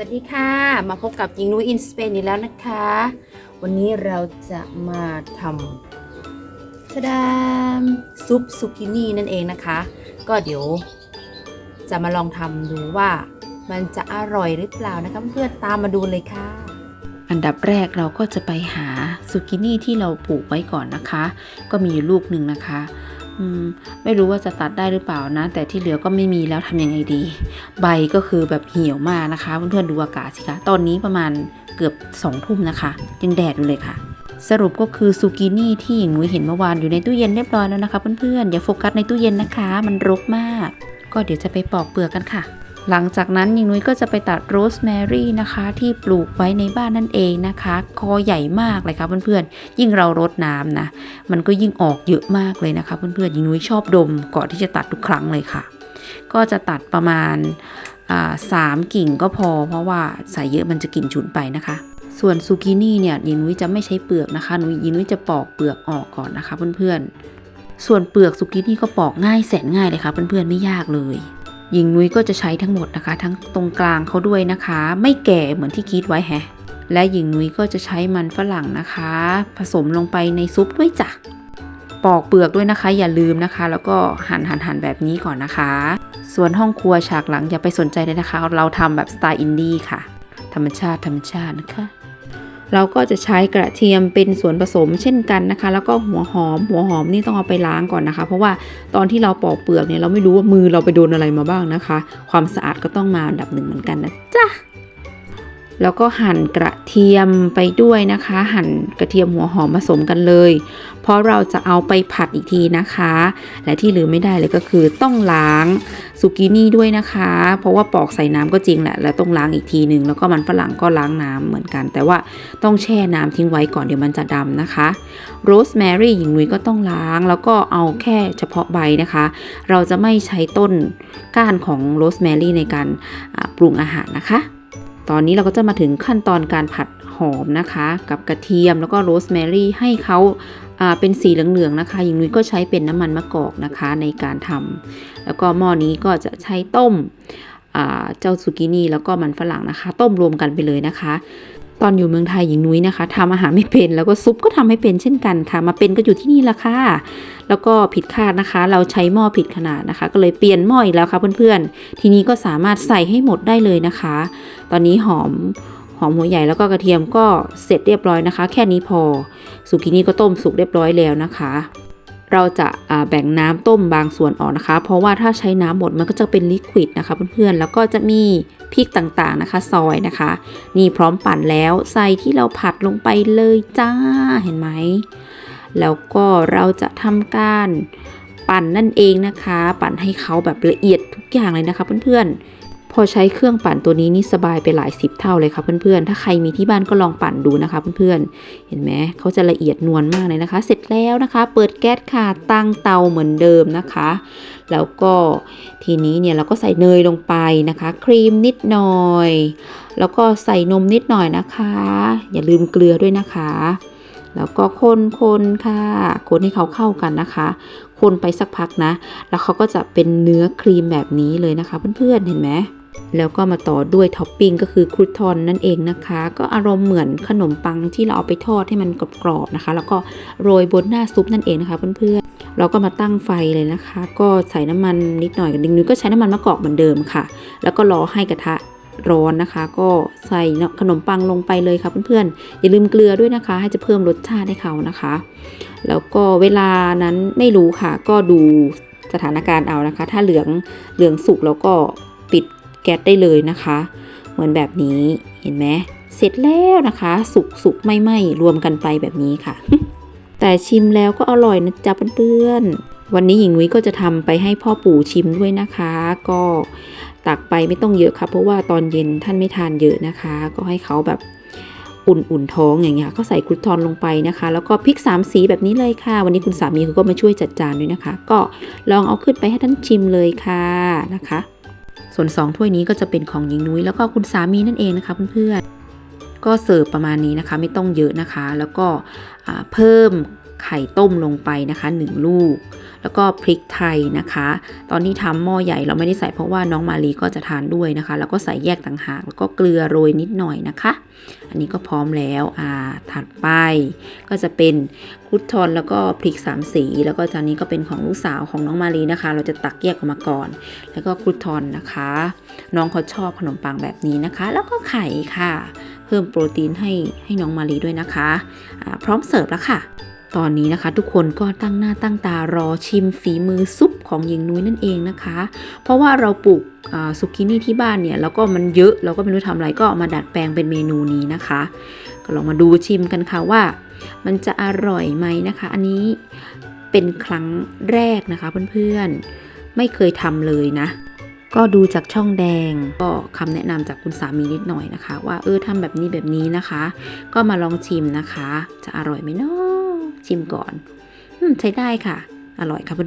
สวัสดีค่ะ มาพบกับยิงนุ้ยอินสเปนอีกแล้วนะคะ วันนี้เราจะมาทำชะดามซุปซุกินี่นั่นเองนะคะ ก็เดี๋ยว จะมาลองทำดูว่ามันจะอร่อยหรือเปล่านะคะเพื่อนตามมาดูเลยค่ะ อันดับแรกเราก็จะไปหาซุกินี่ที่เราปลูกไว้ก่อนนะคะ ก็มีอยู่ลูกหนึ่งนะคะ อืมไม่รู้ว่าจะตัดได้หรือเปล่านะ แต่ที่เหลือก็ไม่มีแล้วทำยังไงดี ใบก็คือแบบเหี่ยวมากนะคะเพื่อนๆดูอากาศสิคะตอนนี้ประมาณเกือบสองทุ่มนะคะยังแดดอยู่เลยค่ะ สรุปก็คือซูกินี่ที่หญิงนุ้ยเห็นเมื่อวานอยู่ในตู้เย็นเรียบร้อยแล้วนะคะเพื่อนๆอย่าโฟกัสในตู้เย็นนะคะ มันรกมาก ก็เดี๋ยวจะไปปอกเปลือกกันค่ะ หลังจากนั้นหญิงนุ้ยก็จะไปตัดโรสแมรี่นะคะ ที่ปลูกไว้ในบ้านนั่นเองนะคะ คอใหญ่มากเลยค่ะเพื่อนๆ ยิ่งเรารดน้ำนะ มันก็ยิ่งออกเยอะมากเลยนะคะ เพื่อนๆหญิงนุ้ยชอบดมก่อนที่จะตัดทุกครั้งเลยค่ะ ก็จะตัดประมาณสามกิ่งก็พอ เพราะว่าใส่เยอะมันจะกลิ่นฉุนไปนะคะ ส่วนซูกินี่เนี่ยยินุ้ยจะไม่ใช้เปลือกนะคะนุยยินุ้ยจะปอกเปลือกออกก่อนนะคะ เพื่อนๆ ส่วนเปลือกซูกินี่ก็ปอกง่ายแสนง่ายเลยค่ะเพื่อนๆไม่ยากเลย ยิงนุ้ยก็จะใช้ทั้งหมดนะคะ ทั้งตรงกลางเขาด้วยนะคะ ไม่แก่เหมือนที่คิดไว้แฮะ และหญิงนุ้ยก็จะใช้มันฝรั่งนะคะ ผสมลงไปในซุปด้วยจ้ะปอกเปลือกด้วยนะคะ อย่าลืมนะคะ แล้วก็หั่นหั่นหั่นแบบนี้ก่อนนะคะ ส่วนห้องครัวฉากหลังอย่าไปสนใจเลยนะคะ เราทำแบบสไตล์อินดี้ค่ะ ธรรมชาติธรรมชาตินะคะ เราก็จะใช้กระเทียมเป็นส่วนผสมเช่นกันนะคะ แล้วก็หัวหอม หัวหอมนี่ต้องเอาไปล้างก่อนนะคะ เพราะว่าตอนที่เราปอกเปลือกเนี่ยเราไม่รู้ว่ามือเราไปโดนอะไรมาบ้างนะคะ ความสะอาดก็ต้องมาอันดับหนึ่งเหมือนกันนะจ๊ะ แล้วก็หั่นกระเทียมไปด้วยนะคะ หั่นกระเทียมหัวหอมผสมกันเลย เพราะเราจะเอาไปผัดอีกทีนะคะ และที่ลืมไม่ได้เลยก็คือต้องล้างซูกินี่ด้วยนะคะ เพราะว่าปอกใส่น้ำก็จริงแหละ แล้วต้องล้างอีกทีหนึ่งแล้วก็มันฝรั่งก็ล้างน้ำเหมือนกัน แต่ว่าต้องแช่น้ำทิ้งไว้ก่อนเดี๋ยวมันจะดำนะคะโรสแมรี่หญิงนุ้ยก็ต้องล้างแล้วก็เอาแค่เฉพาะใบนะคะ เราจะไม่ใช้ต้นก้านของโรสแมรี่ในการปรุงอาหารนะคะ ตอนนี้เราก็จะมาถึงขั้นตอนการผัดหอมนะคะ กับกระเทียมแล้วก็โรสแมรี่ให้เขาเป็นสีเหลืองๆนะคะอย่างนุ้ยก็ใช้เป็นน้ำมันมะกอกนะคะในการทำแล้วก็หม้อนี้ก็จะใช้ต้มเจ้าซูกินี่แล้วก็มันฝรั่งนะคะ ต้มรวมกันไปเลยนะคะ ตอนอยู่เมืองไทยหญิงนุ้ยนะคะทำอาหารไม่เป็นแล้วก็ซุปก็ทำไม่เป็นเช่นกันค่ะ มาเป็นก็อยู่ที่นี่ละค่ะ แล้วก็ผิดคาดนะคะ เราใช้หม้อผิดขนาดนะคะ ก็เลยเปลี่ยนหม้ออีกแล้วค่ะเพื่อนๆ ทีนี้ก็สามารถใส่ให้หมดได้เลยนะคะ ตอนนี้หอมหอมหัวใหญ่แล้วก็กระเทียมก็เสร็จเรียบร้อยนะคะ แค่นี้พอสุกินี่ก็ต้มสุกเรียบร้อยแล้วนะคะ เราจะแบ่งน้ำต้มบางส่วนออกนะคะ เพราะว่าถ้าใช้น้ำหมดมันก็จะเป็นลิควิดนะคะเพื่อนๆ แล้วก็จะมีพริกต่างๆนะคะ ซอยนะคะ นี่พร้อมปั่นแล้วใส่ที่เราผัดลงไปเลยจ้าเห็นไหม แล้วก็เราจะทำการปั่นนั่นเองนะคะ ปั่นให้เขาแบบละเอียดทุกอย่างเลยนะคะเพื่อนๆ พอใช้เครื่องปั่นตัวนี้นี่สบายไปหลายสิบเท่าเลยค่ะเพื่อนๆ ถ้าใครมีที่บ้านก็ลองปั่นดูนะคะเพื่อนๆ เห็นไหมเขาจะละเอียดนวลมากเลยนะคะ เสร็จแล้วนะคะ เปิดแก๊สค่ะตั้งเตาเหมือนเดิมนะคะ แล้วก็ทีนี้เนี่ยเราก็ใส่เนยลงไปนะคะ ครีมนิดหน่อย แล้วก็ใส่นมนิดหน่อยนะคะ อย่าลืมเกลือด้วยนะคะแล้วก็คนคนค่ะ คนให้เขาเข้ากันนะคะ คนไปสักพักนะ แล้วเขาก็จะเป็นเนื้อครีมแบบนี้เลยนะคะ เพื่อนๆเห็นไหม แล้วก็มาต่อด้วยท็อปปิ้งก็คือครูทอนนั่นเองนะคะ ก็อารมณ์เหมือนขนมปังที่เราเอาไปทอดให้มันกรอบๆนะคะ แล้วก็โรยบนหน้าซุปนั่นเองนะคะเพื่อนๆเราก็มาตั้งไฟเลยนะคะ ก็ใส่น้ำมันนิดหน่อยกับดิงนุ้ยก็ใช้น้ำมันมะกอกเหมือนเดิมค่ะ แล้วก็รอให้กระทะร้อนนะคะ ก็ใส่ขนมปังลงไปเลยค่ะเพื่อนๆ อย่าลืมเกลือด้วยนะคะ ให้จะเพิ่มรสชาติให้เขานะคะ แล้วก็เวลานั้นไม่รู้ค่ะ ก็ดูสถานการณ์เอานะคะ ถ้าเหลืองเหลืองสุกแล้วก็ปิด แก๊สได้เลยนะคะ เหมือนแบบนี้เห็นไหมเสร็จแล้วนะคะ สุกสุกไม่ไหมรวมกันไปแบบนี้ค่ะ แต่ชิมแล้วก็อร่อยนะจ๊ะเพื่อนๆวันนี้หญิงนุ้ยก็จะทำไปให้พ่อปู่ชิมด้วยนะคะ ก็ตักไปไม่ต้องเยอะค่ะเพราะว่าตอนเย็นท่านไม่ทานเยอะนะคะ ก็ให้เขาแบบอุ่นๆท้องอย่างเงี้ยก็ใส่ครุฑทอนลงไปนะคะ แล้วก็พริกสามสีแบบนี้เลยค่ะ วันนี้คุณสามีเขาก็มาช่วยจัดจานด้วยนะคะ ก็ลองเอาขึ้นไปให้ท่านชิมเลยค่ะนะคะ ส่วน 2 ถ้วยนี้ก็จะเป็นของหญิงนุ้ยแล้วก็คุณสามีนั่นเองนะคะเพื่อนๆก็เสิร์ฟประมาณนี้นะคะ ไม่ต้องเยอะนะคะ แล้วก็เพิ่ม ไข่ต้มลงไปนะคะ 1 ลูก แล้วก็พริกไทยนะคะ ตอนที่ทำหม้อใหญ่เราไม่ได้ใส่เพราะว่าน้องมาลีก็จะทานด้วยนะคะ แล้วก็ใส่แยกต่างหากแล้วก็เกลือโรยนิดหน่อยนะคะ อันนี้ก็พร้อมแล้วอ่าถัดไป ก็จะเป็นครุฑทอนแล้วก็พริกสามสี แล้วก็จานนี้ก็เป็นของลูกสาวของน้องมาลีนะคะ เราจะตักแยกออกมาก่อน แล้วก็ครุฑทอนนะคะ น้องเขาชอบขนมปังแบบนี้นะคะ แล้วก็ไข่ค่ะ เพิ่มโปรตีนให้ให้น้องมาลีด้วยนะคะพร้อมเสิร์ฟแล้วค่ะ ตอนนี้นะคะทุกคนก็ตั้งหน้าตั้งตารอชิมฝีมือซุปของยิงนุ้ยนั่นเองนะคะ เพราะว่าเราปลูกซุกินี่ที่บ้านเนี่ยแล้วก็มันเยอะเราก็ไม่รู้ทำอะไรก็เอามาดัดแปลงเป็นเมนูนี้นะคะ ก็ลองมาดูชิมกันค่ะว่า มันจะอร่อยไหมนะคะ อันนี้เป็นครั้งแรกนะคะเพื่อนๆไม่เคยทำเลยนะก็ดูจากช่องแดงก็คำแนะนำจากคุณสามีนิดหน่อยนะคะ ว่าเออทำแบบนี้แบบนี้นะคะ ก็มาลองชิมนะคะ จะอร่อยไหมเนาะ ชิมก่อนอมใช้ได้ค่ะ อร่อยค่ะเพื่อน